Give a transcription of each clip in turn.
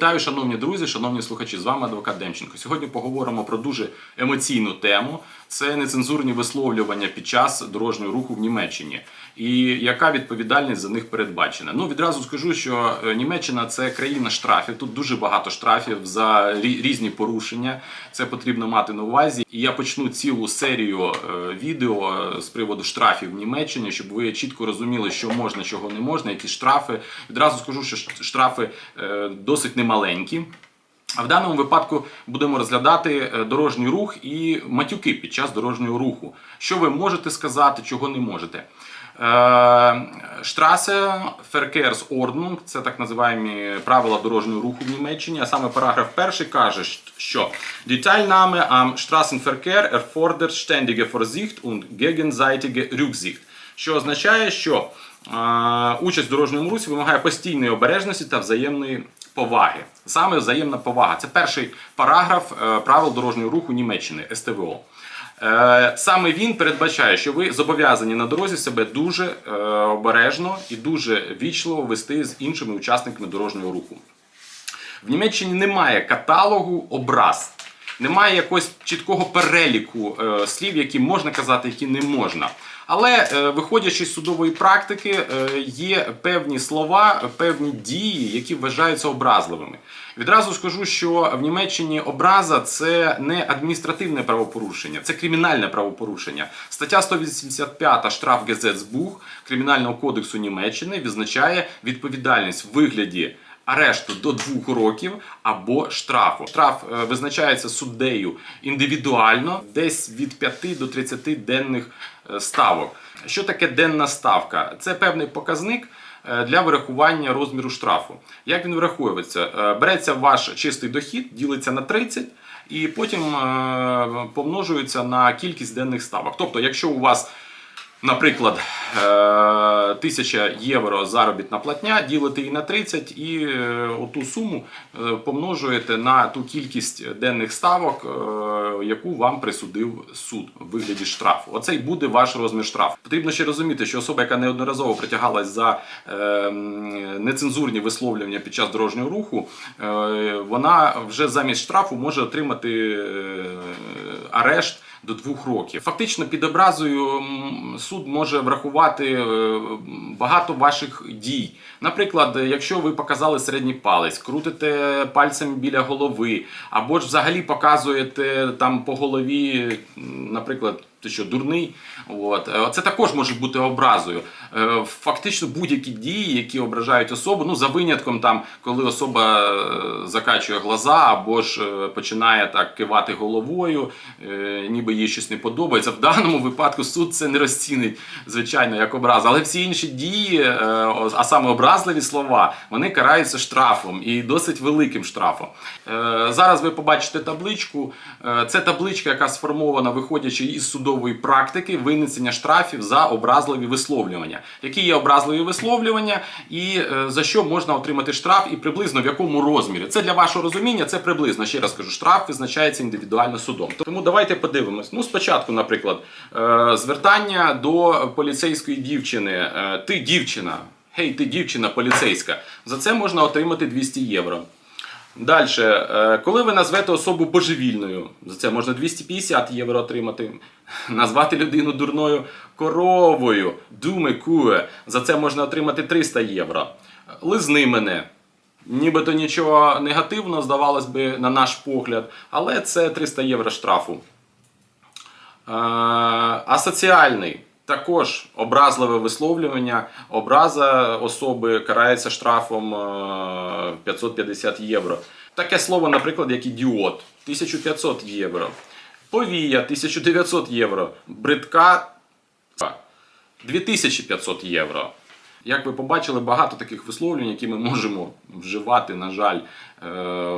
Вітаю, шановні друзі, шановні слухачі. З вами адвокат Демченко. Сьогодні поговоримо про дуже емоційну тему. Це нецензурні висловлювання під час дорожнього руху в Німеччині. І яка відповідальність за них передбачена? Ну відразу скажу, що е, Німеччина це країна штрафів. Тут дуже багато штрафів за різні порушення. Це потрібно мати на увазі. І я почну цілу серію е, відео е, з приводу штрафів в Німеччині, щоб ви чітко розуміли, що можна, чого не можна, які штрафи. Відразу скажу, що штрафи досить немаленькі. А в даному випадку будемо розглядати дорожній рух і матюки під час дорожнього руху. Що ви можете сказати, чого не можете. Штрасе Феркерс Verkehrsordnung – це так називаємо правила дорожнього руху в Німеччині. А саме параграф перший каже, що Die Teilnahme am Straßenverkehr erfordert ständige Vorsicht und gegenseitige Rücksicht. Що означає, що е, участь в дорожньому русі вимагає постійної обережності та взаємної поваги. Саме взаємна повага. Це перший параграф е, правил дорожнього руху Німеччини СТВО. Е, Саме він передбачає, що ви зобов'язані на дорозі себе дуже е, обережно і дуже вічливо вести з іншими учасниками дорожнього руху. В Німеччині немає каталогу образ, немає якогось чіткого переліку е, слів, які можна казати, які не можна. Але е, виходячи з судової практики, е, є певні слова, певні дії, які вважаються образливими. Відразу скажу, що в Німеччині образа це не адміністративне правопорушення, це кримінальне правопорушення. Стаття 185 штраф Гезецбух Кримінального кодексу Німеччини відзначає відповідальність в вигляді арешту до двох років або штрафу. Штраф е, визначається суддею індивідуально, десь від 5 до 30 денних е, ставок. Що таке денна ставка? Це певний показник. е, Для вирахування розміру штрафу. Як він вираховується? Е, Береться ваш чистий дохід, ділиться на 30 і потім помножується на кількість денних ставок. Тобто, якщо у вас Наприклад, е, 1000 євро заробітна платня, ділите її на 30 і е, оту суму е, помножуєте на ту кількість денних ставок, е, яку вам присудив суд в вигляді штрафу. Оце буде ваш розмір штрафу. Потрібно ще розуміти, що особа, яка неодноразово притягалась за е, нецензурні висловлювання під час дорожнього руху, е, вона вже замість штрафу може отримати е, арешт до двох років. Фактично, під образою суд може врахувати е, багато ваших дій. Наприклад, якщо ви показали середній палець, крутите пальцем біля голови, або ж взагалі показуєте там по голові, наприклад. Ти що, дурний? От. Е, Це також може бути образою. Е, Фактично будь-які дії, які ображають особу, ну за винятком, там, коли особа е, закачує глаза або ж починає так кивати головою, ніби їй щось не подобається. В даному випадку суд це не розцінить, звичайно, як образу. Але всі інші дії, а саме образливі слова, вони караються штрафом і досить великим штрафом. Зараз ви побачите табличку. Це табличка, яка сформована, виходячи із судової практики винесення штрафів за образливі висловлювання. Які є образливі висловлювання, і е, за що можна отримати штраф, і приблизно в якому розмірі. Це для вашого розуміння, це приблизно. Ще раз кажу, штраф визначається індивідуально судом. Тому давайте подивимось. Ну, спочатку, наприклад, е, звертання до поліцейської дівчини. Е, Ти дівчина. Гей, ти дівчина поліцейська. За це можна отримати 200 євро. Далі, коли ви назвете особу божевільною, за це можна 250 євро отримати. Назвати людину дурною коровою, думе куе, за це можна отримати 300 євро. Лизни мене. Нібито нічого негативного, здавалось би, на наш погляд, але це 300 євро штрафу. Е, Асоціальний. Також образливе висловлювання, образа особи карається штрафом е, 550 євро. Таке слово, наприклад, як ідіот 1500 євро. Повія 1900 євро. Бридка 2500 євро. Як ви побачили, багато таких висловлювань, які ми можемо вживати, на жаль, е,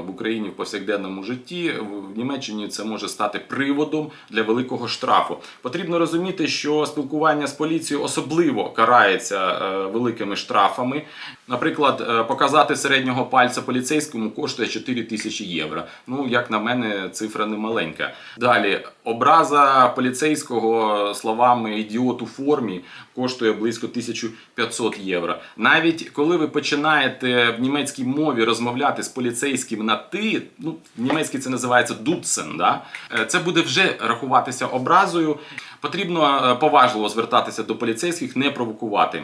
в Україні в повсякденному житті. В Німеччині це може стати приводом для великого штрафу. Потрібно розуміти, що спілкування з поліцією особливо карається е, великими штрафами. Наприклад, е, показати середнього пальця поліцейському коштує 4 тисячі євро. Ну, як на мене, цифра не маленька. Далі, образа поліцейського словами ідіот у формі коштує близько 1500 євро. Навіть коли ви починаєте в німецькій мові розмовляти з поліцейським, на ти, ну в німецькій це називається дуцен, да? е, це буде вже рахуватися образою. Потрібно е, поважливо звертатися до поліцейських, не провокувати.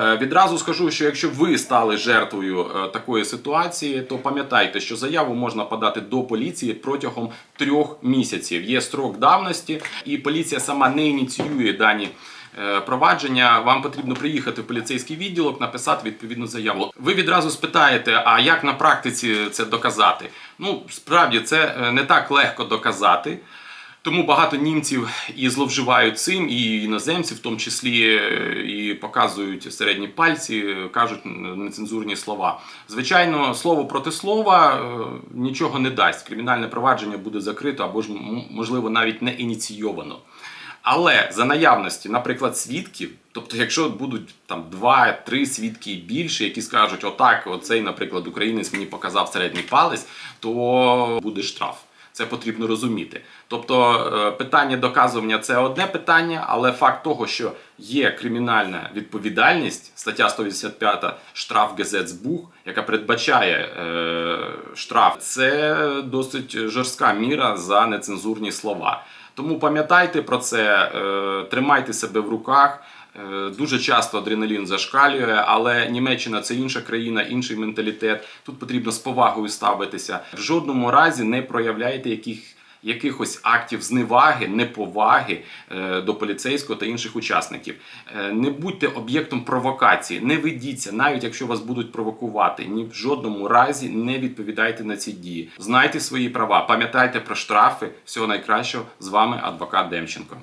Е, Відразу скажу, що якщо ви стали жертвою такої ситуації, то пам'ятайте, що заяву можна подати до поліції протягом трьох місяців. Є строк давності, і поліція сама не ініціює дані. Е, Провадження вам потрібно приїхати в поліцейський відділок, написати відповідну заяву. Ви відразу спитаєте, а як на практиці це доказати? Ну, справді це е, не так легко доказати. Тому багато німців і зловживають цим, і іноземці, в тому числі е, і показують середні пальці, кажуть нецензурні слова. Звичайно, слово проти слова нічого не дасть. Кримінальне провадження буде закрито або ж можливо навіть не ініційовано. Але за наявності, наприклад, свідків, тобто, якщо будуть там два-три свідки і більше, які скажуть, отак, оцей, наприклад, українець мені показав середній палець, то буде штраф. Це потрібно розуміти. Тобто е, питання доказування це одне питання, але факт того, що є кримінальна відповідальність, стаття 185 штраф Гезецбух, яка передбачає е, штраф, це досить жорстка міра за нецензурні слова. Тому пам'ятайте про це, е, тримайте себе в руках. Е, Дуже часто адреналін зашкалює, але Німеччина це інша країна, інший менталітет. Тут потрібно з повагою ставитися. В жодному разі не проявляйте яких, якихось актів зневаги, неповаги е, до поліцейського та інших учасників. Е, Не будьте об'єктом провокації, не ведіться, навіть якщо вас будуть провокувати. Ні в жодному разі не відповідайте на ці дії. Знайте свої права, пам'ятайте про штрафи. Всього найкращого з вами адвокат Демченко.